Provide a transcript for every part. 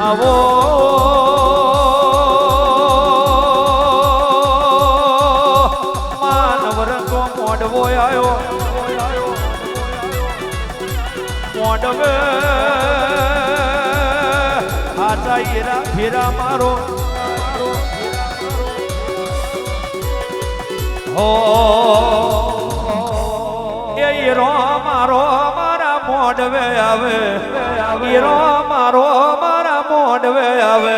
આવો. માનવ રંગો મોડવો આવ્યો મોડવે હાચા હીરા ફેરા મારો. હો. એ હીરો મારો, મારા મોડવે આવે. હીરો મારો મોડવે આવે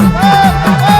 Oh, oh, oh.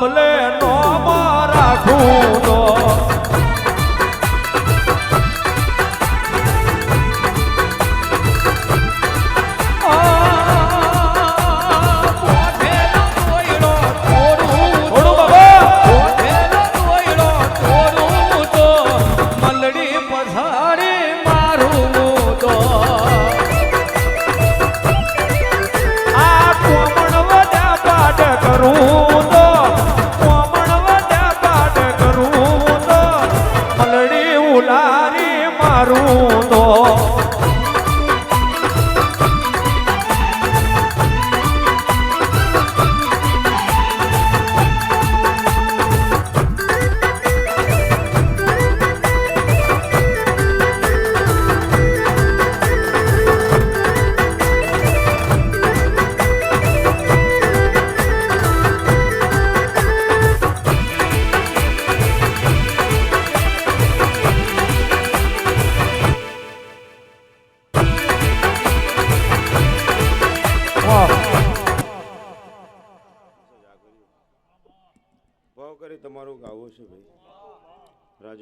ભલે નો રાખું.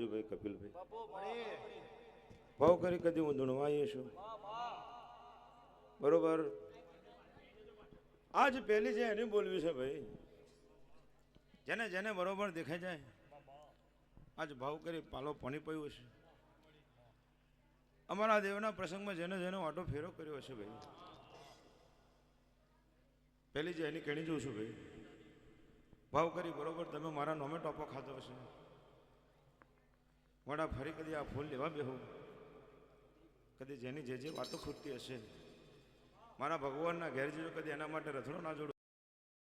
રાજુભાઈ કપિલભાઈ. ભાવ કરી કદી હું ધૂણવાઈએ છું? બરોબર? આજ પહેલી છે એની બોલવી છે ભાઈ જેને જેને બરોબર દેખાય જાય આજ ભાવ કરી પાલો પાણી પડ્યો છે. અમારા દેવના પ્રસંગમાં જેને જેને ઓટો ફેરો કર્યો હશે ભાઈ. પહેલી જે એની કેણી જોઉં છું ભાઈ ભાવ કરી બરોબર તમે મારા નોમે ટોપો ખાધો હશે. વડા ફરી કદી આ ફૂલ લેવા બેહો? કદી જેની જે જે વાતો ખૂટતી હશે. મારા ભગવાનના ઘેર જજો કદી એના માટે રથડો ના જોડો?